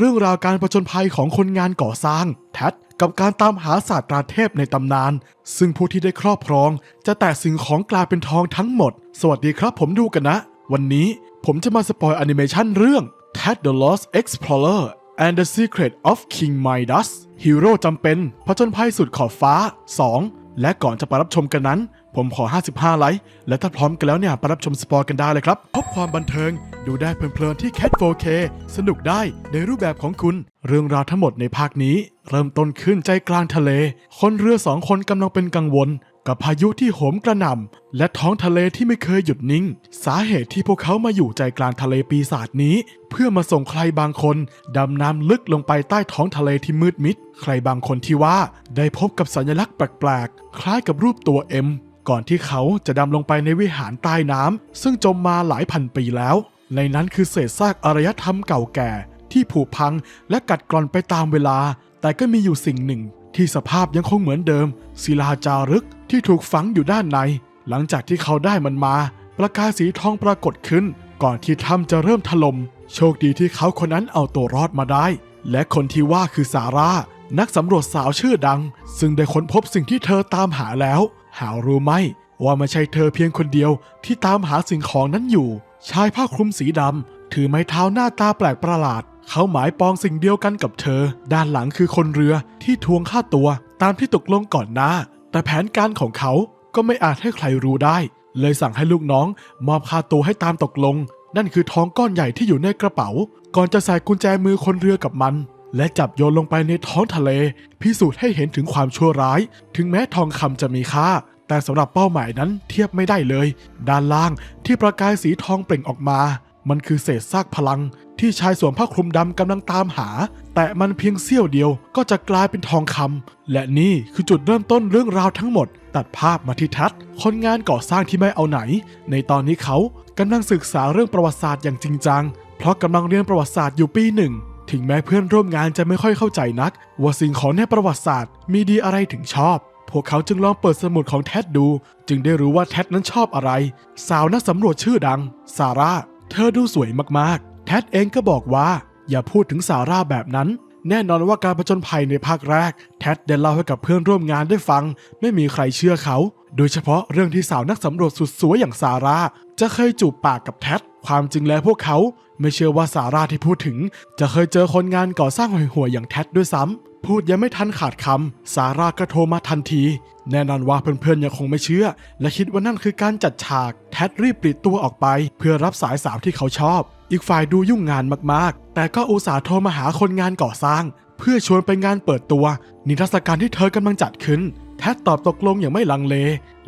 เรื่องราวการประจนภัยของคนงานก่อสร้าง แทดกับการตามหาศาสตราเทพในตำนาน ซึ่งผู้ที่ได้ครอบครอง จะแตกสิ่งของกลายเป็นทองทั้งหมด สวัสดีครับผมดูกันนะ วันนี้ผมจะมาสปอยแอนิเมชันเรื่อง Ted the Lost Explorer and the Secret of King Midas ฮีโร่จำเป็นผจญภัยสุดขอบฟ้า 2 และก่อนจะไปรับชมกันนั้น ผมขอ 55 ไลค์ และถ้าพร้อมกันแล้วเนี่ยไปรับชมสปอยกันได้เลยครับ พบความบันเทิง ดูได้เพลินๆที่ Cat 4K สนุกได้ในรูปแบบของคุณ เรื่องราวทั้งหมดในภาคนี้ เริ่มต้นขึ้นใจกลางทะเล คนเรือสองคนกำลังเป็นกังวล กับพายุที่โหมกระหน่ำและท้องทะเลที่ไม่เคยหยุดนิ่ง สาเหตุที่พวกเขามาอยู่ใจกลางทะเลปีศาจนี้ เพื่อมาส่งใครบางคนดำน้ำลึกลงไปใต้ท้องทะเลที่มืดมิด ใครบางคนที่ว่าได้พบกับสัญลักษณ์แปลกๆ คล้ายกับรูปตัว M ก่อนที่เขาจะดำลงไปในวิหารใต้น้ำซึ่งจมมาหลายพันปีแล้ว ในนั้นคือเศษซากอารยธรรมเก่าแก่ ที่ผุพังและกัดกร่อนไปตามเวลา แต่ก็มีอยู่สิ่งหนึ่ง ที่สภาพยังคงเหมือนเดิม ศิลาจารึกที่ถูกฝังอยู่ด้านใน หลังจากที่เขาได้มันมา ประกายสีทองปรากฏขึ้น ก่อนที่ถ้ำจะเริ่มถล่มโชคดีที่เขาคนนั้นเอาตัวรอดมาได้ และคนที่ว่าคือซาร่า นักสำรวจสาวชื่อดัง ซึ่งได้ค้นพบสิ่งที่เธอตามหาแล้ว หารู้ไหม ว่าไม่ใช่เธอเพียงคนเดียวที่ตามหาสิ่งของนั้นอยู่ ชายผ้าคลุมสีดำถือไม้เท้าหน้าตาแปลกประหลาด เขาหมายปองสิ่งเดียวกันกับเธอ ด้านหลังคือคนเรือที่ทวงค่าตัว ตามที่ตกลงก่อนหน้า แต่แผนการของเขาก็ไม่อาจให้ใครรู้ได้ เลยสั่งให้ลูกน้อง มอบค่าตัวให้ตามตกลง นั่นคือทองก้อนใหญ่ที่อยู่ในกระเป๋า ก่อนจะใส่กุญแจมือคนเรือกับมัน และจับโยนลงไปในท้องทะเล พิสูจน์ให้เห็นถึงความชั่วร้าย ถึงแม้ทองคำจะมีค่า แต่สำหรับเป้าหมายนั้นเทียบไม่ได้เลย ด้านล่างที่ประกายสีทองเปล่งออกมา มันคือเศษซากพลัง ที่ชายสวมผ้าคลุมดำกำลังตามหา แต่มันเพียงเสี้ยวเดียวก็จะกลายเป็นทองคำและนี่คือจุดเริ่มต้นเรื่องราวทั้งหมด ตัดภาพมาที่ทัศน์คนงานก่อสร้างที่ไม่เอาไหน ในตอนนี้เขากำลังศึกษาเรื่องประวัติศาสตร์อย่างจริงจัง เพราะกำลังเรียนประวัติศาสตร์อยู่ปีหนึ่ง ถึงแม้เพื่อนร่วมงานจะไม่ค่อยเข้าใจนัก ว่าสิ่งของในประวัติศาสตร์ มีดีอะไรถึงชอบ พวกเขาจึงลองเปิดสมุดของแท็ดดู จึงได้รู้ว่าแท็ดนั้นชอบอะไร สาวนักสำรวจชื่อดัง ซาร่า เธอดูสวยมากๆ แท็ดเองก็บอกว่า อย่าพูดถึงซาร่าแบบนั้น แน่นอนว่าการผจญภัยในภาคแรก แท็ดได้เล่าให้กับเพื่อนร่วมงานได้ฟัง ไม่มีใครเชื่อเขา โดยเฉพาะเรื่องที่สาวนักสำรวจสุดสวยอย่างซาร่า จะเคยจูบปากกับแท็ดความจริงแล้วพวกเขาไม่เชื่อว่าซาร่าที่พูดถึง จะเคยเจอคนงานก่อสร้างห่วยๆอย่างแท็ดด้วยซ้ำพูดยังไม่ทันขาดคำซาร่าก็โทรมาทันที แน่นอนว่าเพื่อนๆยังคงไม่เชื่อ และคิดว่านั่นคือการจัดฉาก แท็ดรีบปลีกตัวออกไป เพื่อรับสายสาวที่เขาชอบ อีกฝ่ายดูยุ่งงานมากๆ แต่ก็อุตส่าห์โทรมาหาคนงานก่อสร้าง เพื่อชวนไปงานเปิดตัว นิทรรศการที่เธอกำลังจัดขึ้น แท็ดตอบตกลงอย่างไม่ลังเล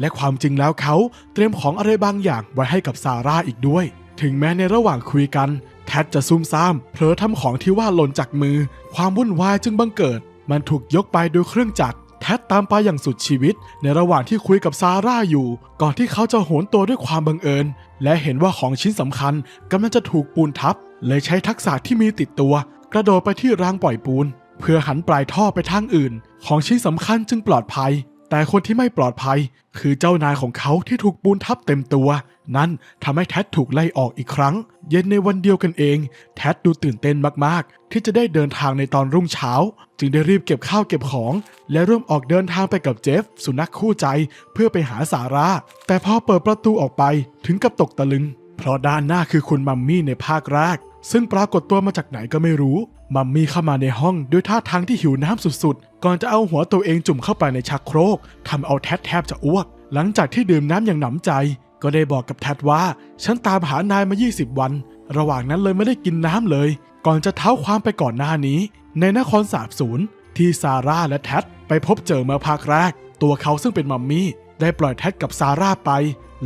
และความจริงแล้วเขาเตรียมของอะไรบางอย่างไว้ให้กับซาร่าอีกด้วย ถึงแม้ในระหว่างคุยกัน แท็ดจะซุ่มซ่ามเผลอทำของที่ว่าหล่นจากมือ ความวุ่นวายจึงบังเกิด มันถูกยกไปโดยเครื่องจักรแท็ดตามไปอย่างสุดชีวิต ในระหว่างที่คุยกับซาร่าอยู่ ก่อนที่เขาจะโหนตัวด้วยความบังเอิญ และเห็นว่าของชิ้นสำคัญกำลังจะถูกปูนทับ เลยใช้ทักษะที่มีติดตัว กระโดดไปที่รางปล่อยปูน เพื่อหันปลายท่อไปทางอื่น ของชิ้นสำคัญจึงปลอดภัย แต่คนที่ไม่ปลอดภัย คือเจ้านายของเขาที่ถูกปูนทับเต็มตัว นั่นทำให้แท็ดถูกไล่ออกอีกครั้ง เย็นในวันเดียวกันเอง แท็ดดูตื่นเต้นมากๆ ที่จะได้เดินทางในตอนรุ่งเช้า จึงได้รีบเก็บข้าวเก็บของ และร่วมออกเดินทางไปกับเจฟ สุนัขคู่ใจเพื่อไปหาสาร่าแต่พอเปิดประตูออกไปถึงกับตกตะลึง เพราะด้านหน้าคือคุณมัมมี่ในภาคแรก ซึ่งปรากฏตัวมาจากไหนก็ไม่รู้ มัมมี่เข้ามาในห้องด้วยท่าทางที่หิวน้ำสุดๆ ก่อนจะเอาหัวตัวเองจุ่มเข้าไปในชักโครกทำเอาแทดแทบจะอ้วก หลังจากที่ดื่มน้ำอย่างหนำใจ ก็ได้บอกกับแทดว่า ฉันตามหานายมา 20 วัน ระหว่างนั้นเลยไม่ได้กินน้ำเลย ก่อนจะเท้าความไปก่อนหน้านี้ ในนครสาบสูญที่ซาร่าและแทดไปพบเจอเมื่อภาคแรก ตัวเขาซึ่งเป็นมัมมี่ได้ปล่อยแทดกับซาร่าไป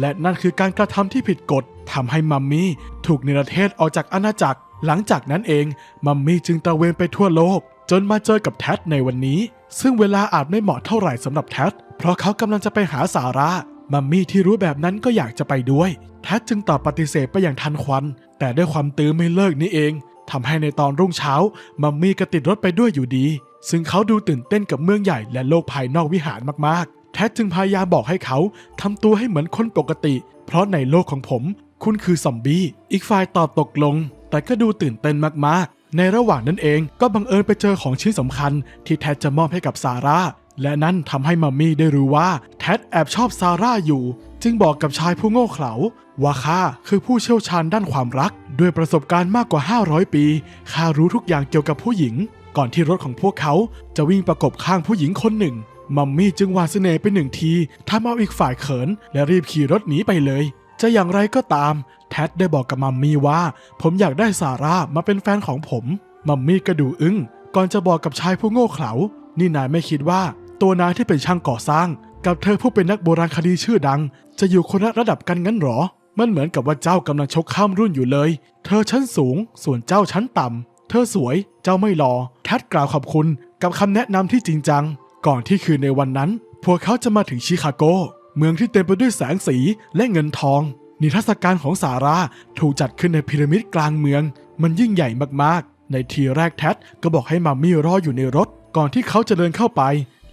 และนั่นคือการกระทำที่ผิดกฎ ทำให้มัมมี่ถูกเนรเทศออกจากอาณาจักร หลังจากนั้นเองมัมมี่จึงตระเวนไปทั่วโลก จนมาเจอกับแท็ดในวันนี้ ซึ่งเวลาอาจไม่เหมาะเท่าไหร่สำหรับแท็ดเพราะเขากำลังจะไปหาสาร่ามัมมี่ที่รู้แบบนั้นก็อยากจะไปด้วย แท็ดจึงตอบปฏิเสธไปอย่างทันควัน แต่ด้วยความตื้อไม่เลิกนี่เองทำให้ในตอนรุ่งเช้า มัมมี่ก็ติดรถไปด้วยอยู่ดี ซึ่งเขาดูตื่นเต้นกับเมืองใหญ่และโลกภายนอกวิหารมากๆ แท็ดจึงพยายามบอกให้เขาทำตัวให้เหมือนคนปกติ เพราะในโลกของผม คุณคือซอมบี้ อีกฝ่ายตอบตกลง แต่ก็ดูตื่นเต้นมากๆ ในระหว่างนั้นเองก็บังเอิญไปเจอของชิ้นสำคัญ ที่แทดจะมอบให้กับซาร่า และนั่นทำให้มัมมี่ได้รู้ว่าแทดแอบชอบซาร่าอยู่ จึงบอกกับชายผู้โง่เขลาว่าข้าคือผู้เชี่ยวชาญด้านความรัก ด้วยประสบการณ์มากกว่า 500 ปีข้ารู้ทุกอย่างเกี่ยวกับผู้หญิง ก่อนที่รถของพวกเขาจะวิ่งประกบข้างผู้หญิงคนหนึ่งมัมมี่จึงหวานเสน่ห์ไปหนึ่งทีทำเอาอีกฝ่ายเขิน และรีบขี่รถหนีไปเลย จะอย่างไรก็ตาม แท็ดได้บอกกับมัมมี่ว่า ผมอยากได้ซาร่ามาเป็นแฟนของผม มัมมี่ก็ดูอึ้ง ก่อนจะบอกกับชายผู้โง่เขลา นี่นายไม่คิดว่า ตัวนายที่เป็นช่างก่อสร้าง กับเธอผู้เป็นนักโบราณคดีชื่อดัง จะอยู่คนละระดับกันงั้นหรอ มันเหมือนกับว่าเจ้ากำลังชกข้ามรุ่นอยู่เลย เธอชั้นสูง ส่วนเจ้าชั้นต่ำ เธอสวย เจ้าไม่รอแท็ดกล่าวขอบคุณกับคำแนะนำที่จริงจัง ก่อนที่คืนในวันนั้น พวกเขาจะมาถึงชิคาโก เมืองที่เต็มไปด้วยแสงสีและเงินทอง นิทรรศการของสาราถูกจัดขึ้นในพีระมิดกลางเมือง มันยิ่งใหญ่มากๆ ในทีแรกแท็ดก็บอกให้มัมมี่รออยู่ในรถ ก่อนที่เขาจะเดินเข้าไป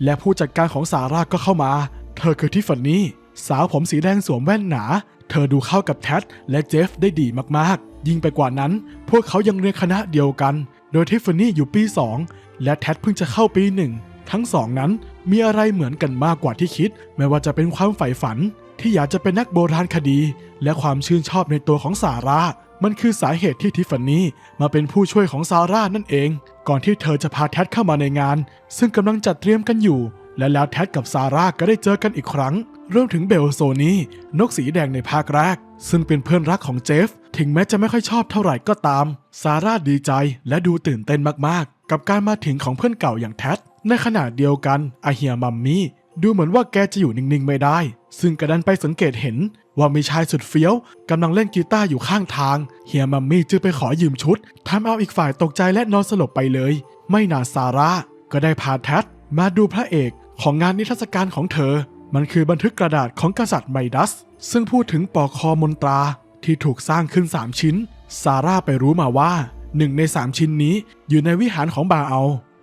และผู้จัดการของสาราก็เข้ามา เธอคือทิฟฟานี่สาวผมสีแดงสวมแว่นหนา เธอดูเข้ากับแท็ดและเจฟได้ดีมากๆ ยิ่งไปกว่านั้น พวกเขายังเรียนคณะเดียวกัน โดยทิฟฟานี่อยู่ปี 2 และแท็ดเพิ่งจะเข้าปีหนึ่งทั้งสองนั้น มีอะไรเหมือนกันมากกว่าที่คิด ไม่ว่าจะเป็นความใฝ่ฝัน ที่อยากจะเป็นนักโบราณคดี และความชื่นชอบในตัวของซาร่า มันคือสาเหตุที่ทิฟฟานี่มาเป็นผู้ช่วยของซาร่านั่นเอง ก่อนที่เธอจะพาแท็ดเข้ามาในงาน ซึ่งกำลังจัดเตรียมกันอยู่ และแล้วแท็ดกับซาร่าก็ได้เจอกันอีกครั้ง เรวมถึงเบลโซนีนกสีแดงในภาคแรก ซึ่งเป็นเพื่อนรักของเจฟถึงแม้จะไม่ค่อยชอบเท่าไหร่ก็ตาม ซาร่าดีใจและดูตื่นเต้นมากๆ กับการมาถึงของเพื่อนเก่าอย่างแท็ด ในขณะเดียวกันอาเฮียมัมมี่ดูเหมือนว่าแกจะอยู่นิ่งๆไม่ได้ ซึ่งกระดันไปสังเกตเห็น ว่ามีชายสุดเฟี้ยวกำลังเล่นกีตาร์อยู่ข้างทาง เฮียมัมมี่จึงไปขอยืมชุดทำเอาอีกฝ่ายตกใจและนอนสลบไปเลย ไม่นานซาร่าก็ได้พาแท็ดมาดูพระเอกของงานนิทรรศการของเธอ มันคือบันทึกกระดาษของกษัตริย์ไมดัส ซึ่งพูดถึงปอกคอมนตราที่ถูกสร้างขึ้น 3 ชิ้น ซาร่าไปรู้มาว่าหนึ่งใน 3 ชิ้นนี้อยู่ในวิหารของบาเอา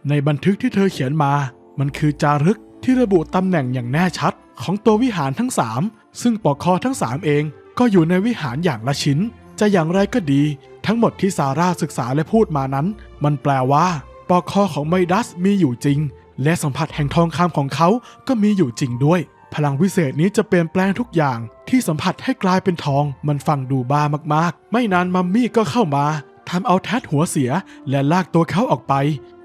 ในบันทึกที่เธอเขียนมา มันคือจารึกที่ระบุตำแหน่งอย่างแน่ชัดของตัววิหารทั้ง3ซึ่งปอกคอทั้ง3เองก็อยู่ในวิหารอย่างละชิ้น จะอย่างไรก็ดี ทั้งหมดที่ซาร่าศึกษาและพูดมานั้น มันแปลว่าปอกคอของไมดัสมีอยู่จริง และสัมผัสแห่งทองคำของเขาก็มีอยู่จริงด้วย พลังวิเศษนี้จะเปลี่ยนแปลงทุกอย่าง ที่สัมผัสให้กลายเป็นทอง มันฟังดูบ้ามากๆ ไม่นานมัมมี่ก็เข้ามา ทำเอาแทดหัวเสียและลากตัวเขาออกไป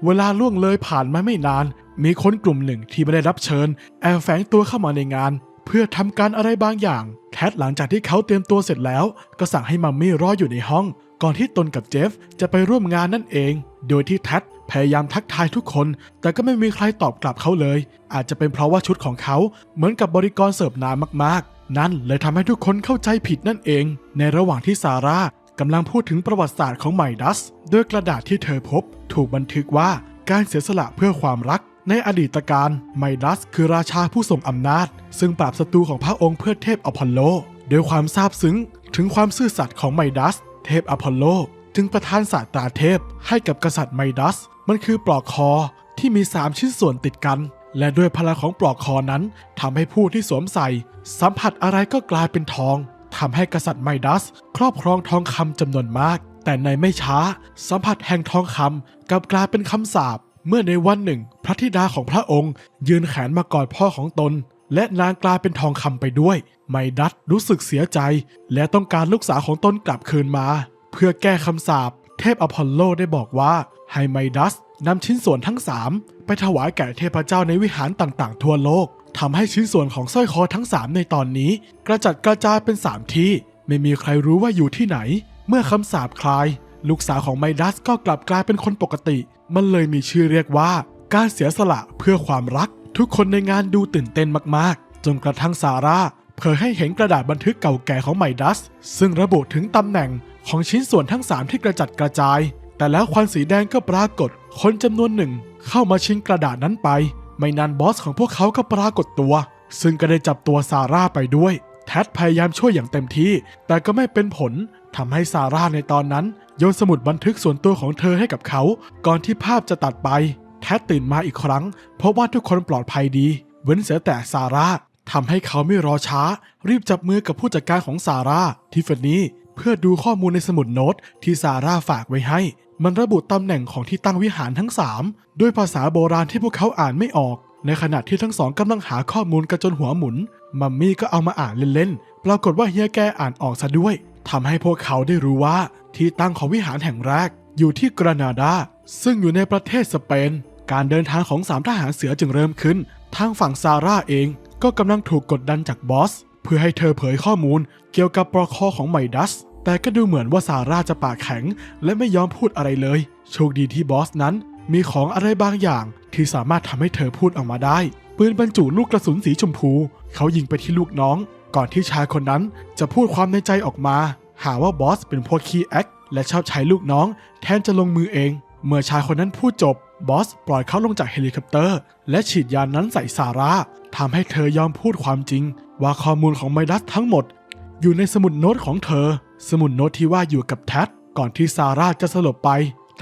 เวลาล่วงเลยผ่านมาไม่นาน มีคนกลุ่มหนึ่งที่ไม่ได้รับเชิญ แอบแฝงตัวเข้ามาในงาน เพื่อทำการอะไรบางอย่าง แทดหลังจากที่เขาเตรียมตัวเสร็จแล้ว ก็สั่งให้มัมมี่รออยู่ในห้อง ก่อนที่ตนกับเจฟจะไปร่วมงานนั่นเอง โดยที่แทดพยายามทักทายทุกคน แต่ก็ไม่มีใครตอบกลับเขาเลย อาจจะเป็นเพราะว่าชุดของเขาเหมือนกับบริกรเสิร์ฟน้ำมากๆ นั่นเลยทำให้ทุกคนเข้าใจผิดนั่นเอง ในระหว่างที่ซาร่า กำลังพูดถึงประวัติศาสตร์ของไมดัสด้วยกระดาษที่เธอพบ ถูกบันทึกว่าการเสียสละเพื่อความรัก ในอดีตการไมดัสคือราชาผู้ทรงอำนาจ ซึ่งปราบศัตรูของพระองค์เพื่อเทพอพอลโลด้วยความซาบซึ้งถึงความซื่อสัตย์ของไมดัส เทพอพอลโล จึงประทานศาสตราเทพให้กับกษัตริย์ไมดัส มันคือปลอกคอที่มี 3 ชิ้นส่วนติดกัน และด้วยพลังของปลอกคอนั้นทำให้ผู้ที่สวมใส่ สัมผัสอะไรก็กลายเป็นทอง ทำให้กษัตริย์ไมดัส ครอบครองทองคำจำนวนมาก แต่ในไม่ช้า สัมผัสแห่งทองคำกลับกลายเป็นคำสาปเมื่อในวันหนึ่ง พระธิดาของพระองค์ ยืนแขนมากอดพ่อของตน และนางกลายเป็นทองคำไปด้วย ไมดัสรู้สึกเสียใจ และต้องการลูกสาวของตนกลับคืนมา เพื่อแก้คำสาปเทพอพอลโลได้บอกว่าให้ไมดัสนำชิ้นส่วนทั้ง3ไปถวายแก่เทพเจ้าในวิหารต่างๆ ทั่วโลก ทำให้ชิ้นส่วนของสร้อยคอทั้ง 3 ในตอนนี้ กระจัดกระจายเป็น 3 ที่ ไม่มีใครรู้ว่าอยู่ที่ไหน เมื่อคำสาปคลาย ลูกสาวของไมดัสก็กลับกลายเป็นคนปกติ มันเลยมีชื่อเรียกว่า การเสียสละเพื่อความรัก ทุกคนในงานดูตื่นเต้นมากๆ จนกระทั่งซาร่าเผยให้เห็นกระดาษบันทึกเก่าแก่ของไมดัส ซึ่งระบุถึงตำแหน่งของชิ้นส่วนทั้ง 3 ที่กระจัดกระจาย แต่แล้วควันสีแดงก็ปรากฏ คนจำนวนหนึ่งเข้ามาชิงกระดาษนั้นไป ไม่นานบอสของพวกเขาก็ปรากฏตัว ซึ่งก็ได้จับตัวซาร่าไปด้วย แท็ดพยายามช่วยอย่างเต็มที่ แต่ก็ไม่เป็นผลทำให้ซาร่าในตอนนั้นโยนสมุดบันทึกส่วนตัวของเธอให้กับเขา ก่อนที่ภาพจะตัดไป แท็ดตื่นมาอีกครั้ง เพราะว่าทุกคนปลอดภัยดี เว้นเสียแต่ซาร่าทำให้เขาไม่รอช้า รีบจับมือกับผู้จัดการของซาร่าทิฟฟานี่ เพื่อดูข้อมูลในสมุดโน้ตที่ซาร่าฝากไว้ให้ มันระบุตำแหน่งของที่ตั้งวิหารทั้ง3ด้วยภาษาโบราณที่พวกเขาอ่านไม่ออก ในขณะที่ทั้งสองกำลังหาข้อมูลกันจนหัวหมุน มัมมี่ก็เอามาอ่านเล่นๆ ปรากฏว่าเฮียแกอ่านออกซะด้วยทำให้พวกเขาได้รู้ว่าที่ตั้งของวิหารแห่งแรก อยู่ที่กรานาดา ซึ่งอยู่ในประเทศสเปน การเดินทางของสามทหารเสือจึงเริ่มขึ้น ทางฝั่งซาร่าเองก็กำลังถูกกดดันจากบอส เพื่อให้เธอเผยข้อมูลเกี่ยวกับปลอกคอของไมดัส แต่ก็ดูเหมือนว่าซาร่าจะปากแข็ง และไม่ยอมพูดอะไรเลย โชคดีที่บอสนั้น มีของอะไรบางอย่างที่สามารถทำให้เธอพูดออกมาได้ ปืนบรรจุลูกกระสุนสีชมพู เขายิงไปที่ลูกน้อง ก่อนที่ชายคนนั้นจะพูดความในใจออกมา หาว่าบอสเป็นพวกขี้แอคและชอบใช้ลูกน้อง แทนจะลงมือเอง เมื่อชายคนนั้นพูดจบบอสปล่อยเขาลงจากเฮลิคอปเตอร์ และฉีดยานั้นใส่ซาร่าทำให้เธอยอมพูดความจริง ว่าข้อมูลของไมดัสทั้งหมด อยู่ในสมุดโน้ตของเธอ สมุดโน้ตที่ว่าอยู่กับแท็ดก่อนที่ซาร่าจะสลบไป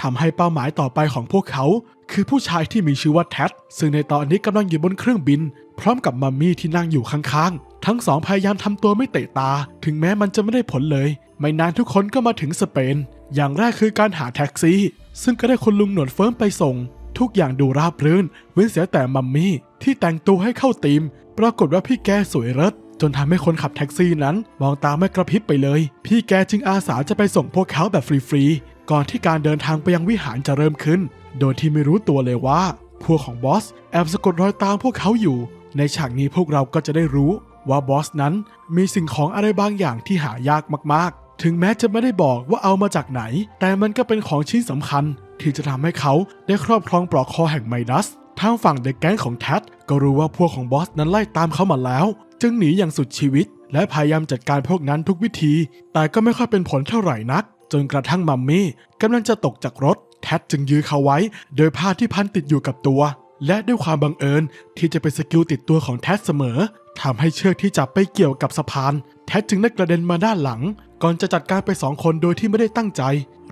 ทำให้เป้าหมายต่อไปของพวกเขา คือผู้ชายที่มีชื่อว่าแท็ดซึ่งในตอนนี้กำลังอยู่บนเครื่องบิน พร้อมกับมัมมี่ที่นั่งอยู่ข้างๆ ทั้งสองพยายามทำตัวไม่เตะตา ถึงแม้มันจะไม่ได้ผลเลย ไม่นานทุกคนก็มาถึงสเปน อย่างแรกคือการหาแท็กซี่ ซึ่งก็ได้คุณลุงหนวดเฟิร์มไปส่ง ทุกอย่างดูราบรื่น เว้นเสียแต่มัมมี่ที่แต่งตัวให้เข้าธีม ปรากฏว่าพี่แกสวยเลิศจนทำให้คนขับแท็กซี่นั้น มองตาไม่กระพริบไปเลย พี่แกจึงอาสาจะไปส่งพวกเขาแบบฟรีๆ ก่อนที่การเดินทางไปยังวิหารจะเริ่มขึ้น โดยที่ไม่รู้ตัวเลยว่า พวกของบอสแอบสะกดรอยตามพวกเขาอยู่ ในฉากนี้พวกเราก็จะได้รู้ ว่าบอสนั้นมีสิ่งของอะไรบางอย่างที่หายากมากๆ ถึงแม้จะไม่ได้บอกว่าเอามาจากไหน แต่มันก็เป็นของชิ้นสำคัญ ที่จะทำให้เขาได้ครอบครองปลอกคอแห่งไมดัส ทางฝั่งเด็กแก๊งของแท็ดก็รู้ว่าพวกของบอสนั้นไล่ตามเขามาแล้ว จึงหนีอย่างสุดชีวิต และพยายามจัดการพวกนั้นทุกวิธี แต่ก็ไม่ค่อยเป็นผลเท่าไหร่นัก จนกระทั่งมัมมี่กำลังจะตกจากรถ แท็ดจึงยื้อเขาไว้ โดยผ้าที่พันติดอยู่กับตัว และด้วยความบังเอิญที่จะเป็นสกิลติดตัวของแท็ดเสมอทำให้เชือกที่จับไปเกี่ยวกับสะพาน ท็ดจึงได้กระเด็นมาด้านหลัง ก่อนจะจัดการไปสองคนโดยที่ไม่ได้ตั้งใจ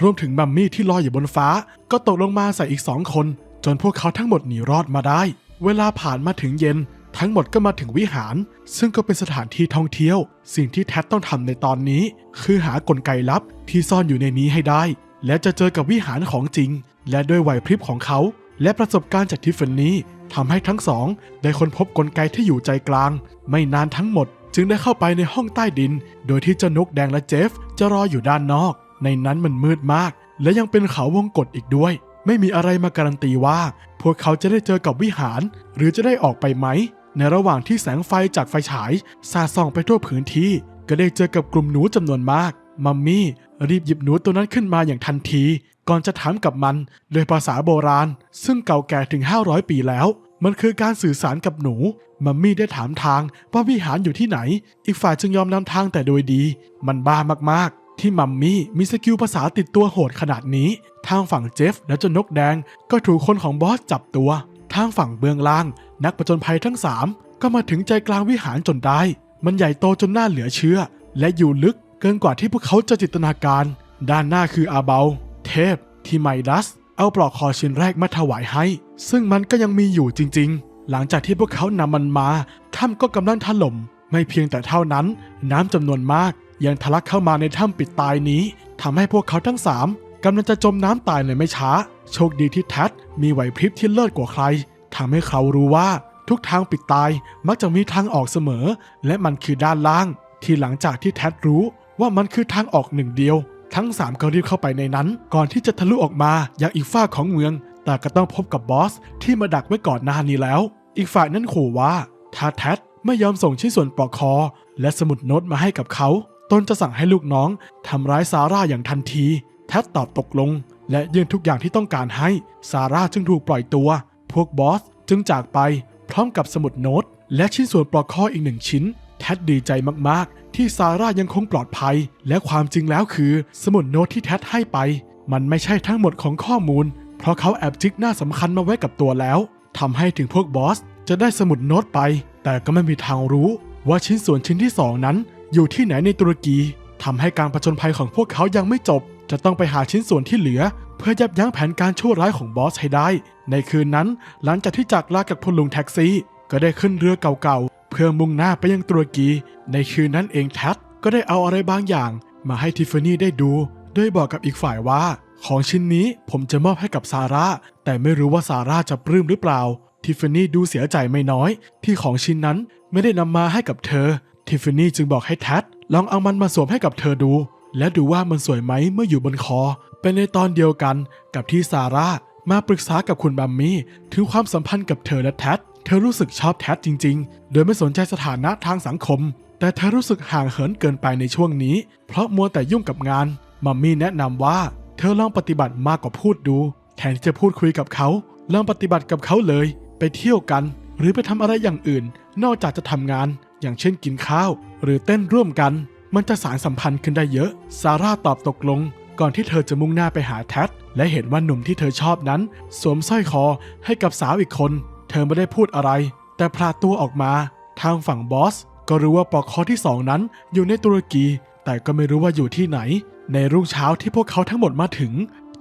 รวมถึงมัมมี่ที่ลอยอยู่บนฟ้า ก็ตกลงมาใส่อีกสองคน จนพวกเขาทั้งหมดหนีรอดมาได้ เวลาผ่านมาถึงเย็น ทั้งหมดก็มาถึงวิหาร ซึ่งก็เป็นสถานที่ท่องเที่ยว สิ่งที่แทดต้องทำในตอนนี้ คือหากลไกลับที่ซ่อนอยู่ในนี้ให้ได้ และจะเจอกับวิหารของจริง และด้วยไหวพริบของเขา และประสบการณ์จากทิฟฟานี่ทำให้ทั้งสองได้ค้นพบกลไกที่อยู่ใจกลาง ไม่นานทั้งหมด จึงได้เข้าไปในห้องใต้ดิน โดยที่เจ้านกแดงและเจฟจะรออยู่ด้านนอก ในนั้นมันมืดมาก และยังเป็นเขาวงกฏอีกด้วย ไม่มีอะไรมาการันตีว่า พวกเขาจะได้เจอกับวิหาร หรือจะได้ออกไปไหม ในระหว่างที่แสงไฟจากไฟฉายสาดส่องไปทั่วพื้นที่ ก็ได้เจอกับกลุ่มหนูจำนวนมาก มัมมี่รีบหยิบหนูตัวนั้นขึ้นมาอย่างทันที ก่อนจะถามกับมันโดยภาษาโบราณ ซึ่งเก่าแก่ถึง 500 ปีแล้ว มันคือการสื่อสารกับหนู มัมมี่ได้ถามทางว่าวิหารอยู่ที่ไหน อีกฝ่ายจึงยอมนำทางแต่โดยดี มันบ้ามากๆ ที่มัมมี่มีสกิลภาษาติดตัวโหดขนาดนี้ ทางฝั่งเจฟและจานกแดง ก็ถูกคนของบอสจับตัว ทางฝั่งเบื้องล่าง นักผจญภัยทั้งสามก็มาถึงใจกลางวิหารจนได้ มันใหญ่โตจนน่าเหลือเชื่อ และอยู่ลึกเกินกว่าที่พวกเขาจะจินตนาการ ด้านหน้าคืออาเบาเทพ ที่ไมดัส เอาปลอกคอชิ้นแรกมาถวายให้ ซึ่งมันก็ยังมีอยู่จริง ๆ หลังจากที่พวกเขานำมันมาถ้ำก็กำลังถล่ม ไม่เพียงแต่เท่านั้น น้ำจำนวนมาก ยังทะลักเข้ามาในถ้ำปิดตายนี้ทำให้พวกเขาทั้งสามกำลังจะจมน้ำตายในไม่ช้า โชคดีที่แท็ดมีไหวพริบที่เลิศกว่าใครทำให้เขารู้ว่าทุกทางปิดตายมักจะมีทางออกเสมอ และมันคือด้านล่าง ที่หลังจากที่แท็ดรู้ว่ามันคือทางออกหนึ่งเดียว ทั้งสามก็รีบเข้าไปในนั้น ก่อนที่จะทะลุออกมาอย่างอีกฝ้าของเมือง แต่ก็ต้องพบกับบอสที่มาดักไว้ก่อนหน้านี้แล้ว อีกฝ่ายนั้นขู่ว่าถ้าแท็ดไม่ยอมส่งชิ้นส่วนปลอกคอ และสมุดโน้ตมาให้กับเขา ตนจะสั่งให้ลูกน้องทำร้ายซาร่าอย่างทันที แท็ดตอบตกลง และยื่นทุกอย่างที่ต้องการให้ ซาร่าจึงถูกปล่อยตัว พวกบอสจึงจากไปพร้อมกับสมุดโน้ต และชิ้นส่วนปลอกคออีกหนึ่งชิ้น แท็ดดีใจมากๆ ที่ซาร่ายังคงปลอดภัย และความจริงแล้วคือ สมุดโน้ตที่แท็ดให้ไป มันไม่ใช่ทั้งหมดของข้อมูล เพราะเขาแอบจิกหน้าสำคัญมาไว้กับตัวแล้วทำให้ถึงพวกบอสจะได้สมุดโน้ตไป แต่ก็ไม่มีทางรู้ว่าชิ้นส่วนชิ้นที่สองนั้น อยู่ที่ไหนในตุรกีทำให้การผจญภัยของพวกเขายังไม่จบ จะต้องไปหาชิ้นส่วนที่เหลือ เพื่อยับยั้งแผนการชั่วร้ายของบอสให้ได้ ในคืนนั้น หลังจากที่จากลากับพลลุงแท็กซี่ ก็ได้ขึ้นเรือเก่า เพื่อมุ่งหน้าไปยังตุรกี ในคืนนั้นเองแท็ดก็ได้เอาอะไรบางอย่าง มาให้ทิฟฟานี่ได้ดู โดยบอกกับอีกฝ่ายว่า ของชิ้นนี้ผมจะมอบให้กับซาร่าแต่ไม่รู้ว่าซาร่าจะปลื้มหรือเปล่า ทิฟฟานี่ดูเสียใจไม่น้อย ที่ของชิ้นนั้นไม่ได้นำมาให้กับเธอ ทิฟฟานี่จึงบอกให้แท็ดลองเอามันมาสวมให้กับเธอดู และดูว่ามันสวยไหมเมื่ออยู่บนคอ เป็นในตอนเดียวกันกับที่ซาร่ามาปรึกษากับคุณบัมมี่ถึงความสัมพันธ์กับเธอและแท็ด ธอรู้สึกชอบแท็ดจริง ๆ โดยไม่สนใจสถานะทางสังคม แต่เธอรู้สึกห่างเหินเกินไปในช่วงนี้ เพราะมัวแต่ยุ่งกับงาน มัมมี่แนะนำว่า เธอลองปฏิบัติมากกว่าพูดดู แทนที่จะพูดคุยกับเขา ลองปฏิบัติกับเขาเลย ไปเที่ยวกัน หรือไปทำอะไรอย่างอื่น นอกจากจะทำงาน อย่างเช่นกินข้าว หรือเต้นร่วมกัน มันจะสารสัมพันธ์ขึ้นได้เยอะ ซาร่าตอบตกลง ก่อนที่เธอจะมุ่งหน้าไปหาแท็ดและเห็นว่าหนุ่มที่เธอชอบนั้น สวมสร้อยคอให้กับสาวอีกคน เธอไม่ได้พูดอะไร แต่พลาตัวออกมา ทางฝั่งบอส ก็รู้ว่าปลอกคอที่สองนั้นอยู่ในตุรกี แต่ก็ไม่รู้ว่าอยู่ที่ไหน ในรุ่งเช้าที่พวกเขาทั้งหมดมาถึง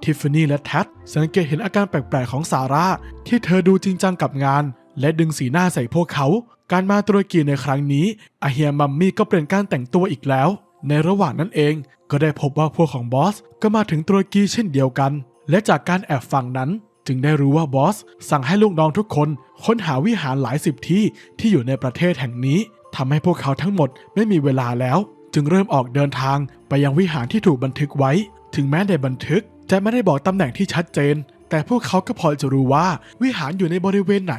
ทิฟฟานี่และแท็ดสังเกตเห็นอาการแปลกๆของซาร่าที่เธอดูจริงจังกับงาน และดึงสีหน้าใส่พวกเขา การมาตุรกีในครั้งนี้อาเฮียมัมมี่ก็เปลี่ยนการแต่งตัวอีกแล้ว ในระหว่างนั้นเองก็ได้พบว่าพวกของบอสก็มาถึงตุรกีเช่นเดียวกัน และจากการแอบฟังนั้น จึงได้รู้ว่าบอส สั่งให้ลูกน้องทุกคนค้นหาวิหารหลายสิบที่ที่อยู่ในประเทศแห่งนี้ทำให้พวกเขาทั้งหมดไม่มีเวลาแล้ว จึงเริ่มออกเดินทางไปยังวิหารที่ถูกบันทึกไว้ ถึงแม้ในบันทึกจะไม่ได้บอกตำแหน่งที่ชัดเจน แต่พวกเขาก็พอจะรู้ว่าวิหารอยู่ในบริเวณไหน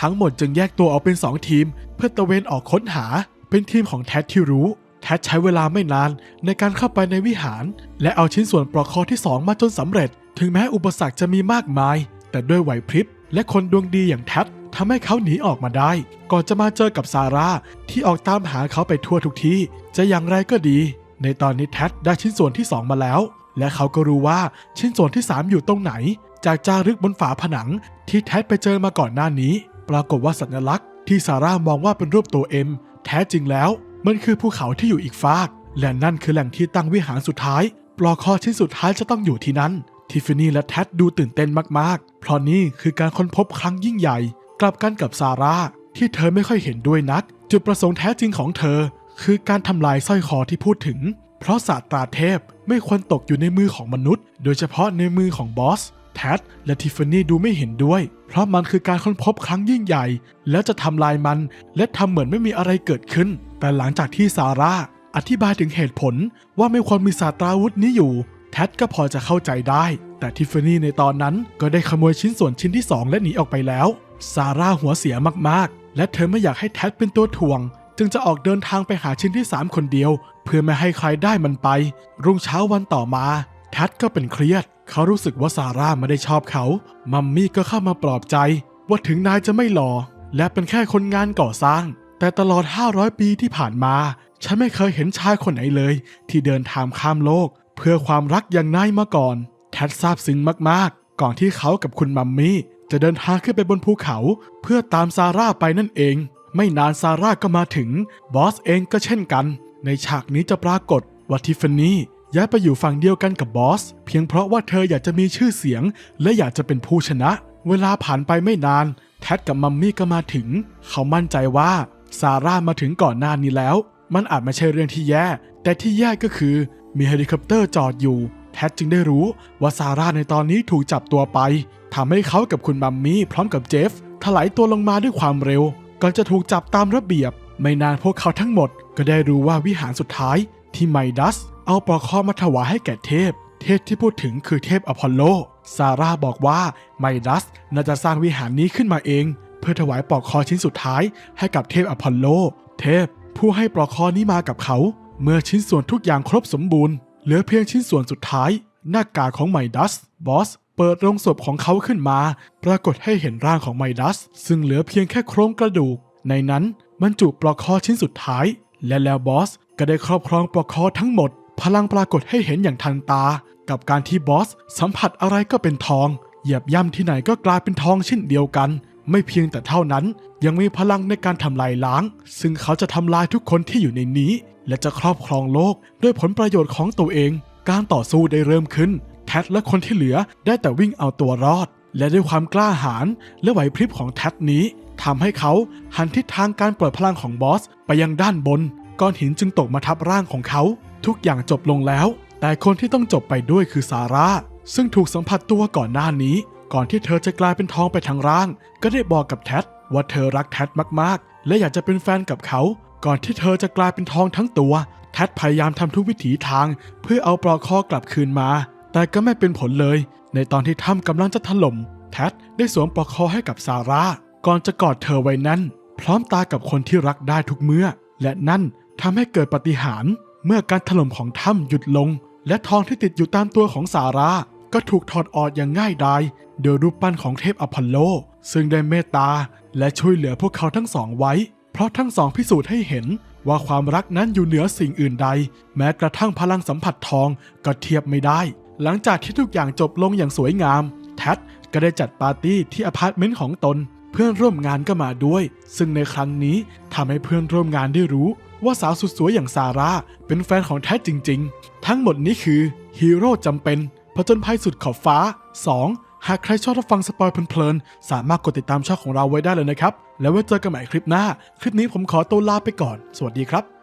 ทั้งหมดจึงแยกตัวออกเป็น 2 ทีม เพื่อตระเวนออกค้นหา เป็นทีมของแท็ดที่รู้ แท็ดใช้เวลาไม่นานในการเข้าไปในวิหาร และเอาชิ้นส่วนปลอกคอที่2มาจนสำเร็จ ถึงแม้อุปสรรคจะมีมากมาย แต่ด้วยไหวพริบและคนดวงดีอย่างแท็ดทำให้เขาหนีออกมาได้ ก่อนจะมาเจอกับซาร่าที่ออกตามหาเขาไปทั่วทุกที่ จะอย่างไรก็ดี ในตอนนี้แท็ดได้ชิ้นส่วนที่2มาแล้ว และเขาก็รู้ว่าชิ้นส่วนที่3อยู่ตรงไหน จากจารึกบนฝาผนัง ที่แท็ดไปเจอมาก่อนหน้านี้ ปรากฏว่าสัญลักษณ์ที่ซาร่ามองว่าเป็นรูปตัวเอ็มแท้จริงแล้ว มันคือภูเขาที่อยู่อีกฟาก และนั่นคือแหล่งที่ตั้งวิหารสุดท้าย ปลอกคอชิ้นสุดท้ายจะต้องอยู่ที่นั่นทิฟฟานี่และแท็ดดูตื่นเต้นมากๆ เพราะนี่คือการค้นพบครั้งยิ่งใหญ่ กลับกันกับซาร่าที่เธอไม่ค่อยเห็นด้วยนัก จุดประสงค์แท้จริงของเธอ คือการทำลายสร้อยคอที่พูดถึง เพราะศาสตราเทพไม่ควรตกอยู่ในมือของมนุษย์ โดยเฉพาะในมือของบอส แท็และทิฟฟานี่ดูไม่เห็นด้วย เพราะมันคือการค้นพบครั้งยิ่งใหญ่ แล้วจะทำลายมัน และทำเหมือนไม่มีอะไรเกิดขึ้น แต่หลังจากที่ซาร่าอธิบายถึงเหตุผลว่าไม่ควรมีศาสตราวุธนี้อยู่ แท็ก็พอจะเข้าใจได้ แต่ทิฟฟานี่ในตอนนั้นก็ได้ขโมยชิ้นส่วนชิ้นที่ 2 และหนีออกไปแล้ว ซาร่าหัวเสียมากๆ และเธอไม่อยากให้แท็เป็นตัวถ่วง จึงจะออกเดินทางไปหาชิ้นที่ 3 คนเดียว เพื่อไม่ให้ใครได้มันไป รุ่งเช้าวันต่อมา แทดก็เป็นเครียด เขารู้สึกว่าซาร่าไม่ได้ชอบเขา มัมมี่ก็เข้ามาปลอบใจ ว่าถึงนายจะไม่หล่อและเป็นแค่คนงานก่อสร้าง แต่ตลอด 500 ปีที่ผ่านมา ฉันไม่เคยเห็นชายคนไหนเลย ที่เดินทางข้ามโลก เพื่อความรักอย่างนายมาก่อน แท็ดซาบซึ้งมากๆ ก่อนที่เขากับคุณมัมมี่จะเดินทางขึ้นไปบนภูเขา เพื่อตามซาร่าไปนั่นเอง ไม่นานซาร่าก็มาถึง บอสเองก็เช่นกัน ในฉากนี้จะปรากฏว่าทิฟฟานี่ ย้ายไปอยู่ฝั่งเดียวกันกับบอส เพียงเพราะว่าเธออยากจะมีชื่อเสียง และอยากจะเป็นผู้ชนะ เวลาผ่านไปไม่นาน แท็ดกับมัมมี่ก็มาถึง เขามั่นใจว่าซาร่ามาถึงก่อนหน้านี้แล้ว มันอาจไม่ใช่เรื่องที่แย่ แต่ที่แย่ก็คือ มีเฮลิคอปเตอร์จอดอยู่ แท็ดจึงได้รู้ว่าซาร่าในตอนนี้ถูกจับตัวไปทำให้เขากับคุณมัมมี่พร้อมกับเจฟถลายตัวลงมาด้วยความเร็ว ก่อนจะถูกจับตามระเบียบ ไม่นานพวกเขาทั้งหมด ก็ได้รู้ว่าวิหารสุดท้ายที่ไมดัส เอาปลอกคอมาถวายให้แก่เทพ เทพที่พูดถึงคือเทพอพอลโล ซาร่าบอกว่าไมดัสน่าจะสร้างวิหารนี้ขึ้นมาเอง เพื่อถวายปลอกคอชิ้นสุดท้ายให้กับเทพอพอลโล เทพ ผู้ให้ปลอกคอนี้มากับเขา เมื่อชิ้นส่วนทุกอย่างครบสมบูรณ์ เหลือเพียงชิ้นส่วนสุดท้าย หน้ากากของไมดัส บอสเปิดโรงศพของเขาขึ้นมา ปรากฏให้เห็นร่างของไมดัส ซึ่งเหลือเพียงแค่โครงกระดูก ในนั้นบรรจุปลอกคอชิ้นสุดท้าย และแล้วบอสก็ได้ครอบครองปลอกคอทั้งหมด พลังปรากฏให้เห็นอย่างทันตา กับการที่บอส สัมผัสอะไรก็เป็นทอง เหยียบย่ำที่ไหนก็กลายเป็นทองเช่นเดียวกัน ไม่เพียงแต่เท่านั้น ยังมีพลังในการทำลายล้าง ซึ่งเขาจะทำลายทุกคนที่อยู่ในนี้ และจะครอบครองโลกด้วยผลประโยชน์ของตัวเอง การต่อสู้ได้เริ่มขึ้นแท็และคนที่เหลือได้แต่วิ่งเอาตัวรอด และด้วยความกล้าหาญและไหวพริบของแท็นี้ทำให้เขาหันทิศทางการเปิดพลังของบอสไปยังด้านบน ก้อนหินจึงตกมาทับร่างของเขา ทุกอย่างจบลงแล้ว แต่คนที่ต้องจบไปด้วยคือซาร่า ซึ่งถูกสัมผัสตัวก่อนหน้านี้ ก่อนที่เธอจะกลายเป็นทองไปทางร่าง ก็ได้บอกกับแท็ดว่าเธอรักแท็ดมากๆ และอยากจะเป็นแฟนกับเขา ก่อนที่เธอจะกลายเป็นทองทั้งตัว แท็ดพยายามทำทุกวิถีทาง เพื่อเอาปลอกคอกลับคืนมา แต่ก็ไม่เป็นผลเลย ในตอนที่ถ้ำกำลังจะถล่มแท็ดได้สวมปลอกคอให้กับซาร่า ก่อนจะกอดเธอไว้นั่นพร้อมตากับคนที่รักได้ทุกเมื่อ และนั่นทำให้เกิดปฏิหาร เมื่อการถล่มของถ้ำหยุดลง และทองที่ติดอยู่ตามตัวของซาราก็ถูกถอดออกอย่างง่ายดายโดยรูปปั้นของเทพอพอลโล ซึ่งได้เมตตาและช่วยเหลือพวกเขาทั้งสองไว้ เพราะทั้งสองพิสูจน์ให้เห็นว่าความรักนั้นอยู่เหนือสิ่งอื่นใด แม้กระทั่งพลังสัมผัสทองก็เทียบไม่ได้ หลังจากที่ทุกอย่างจบลงอย่างสวยงาม แท็ดก็ได้จัดปาร์ตี้ที่อพาร์ตเมนต์ของตน เพื่อนร่วมงานก็มาด้วย ซึ่งในครั้งนี้ทำให้เพื่อนร่วมงานได้รู้ ว่าสาวสุดสวยอย่างซาร่าเป็นแฟนของแท้จริง ๆ ทั้งหมดนี้คือฮีโร่จำเป็นผจญภัยสุดขอบฟ้า 2. หากใครชอบรับฟังสปอยเพลินๆ สามารถกดติดตามช่องของเราไว้ได้เลยนะครับ แล้วไว้เจอกันใหม่คลิปหน้า คลิปนี้ผมขอตัวลาไปก่อน สวัสดีครับ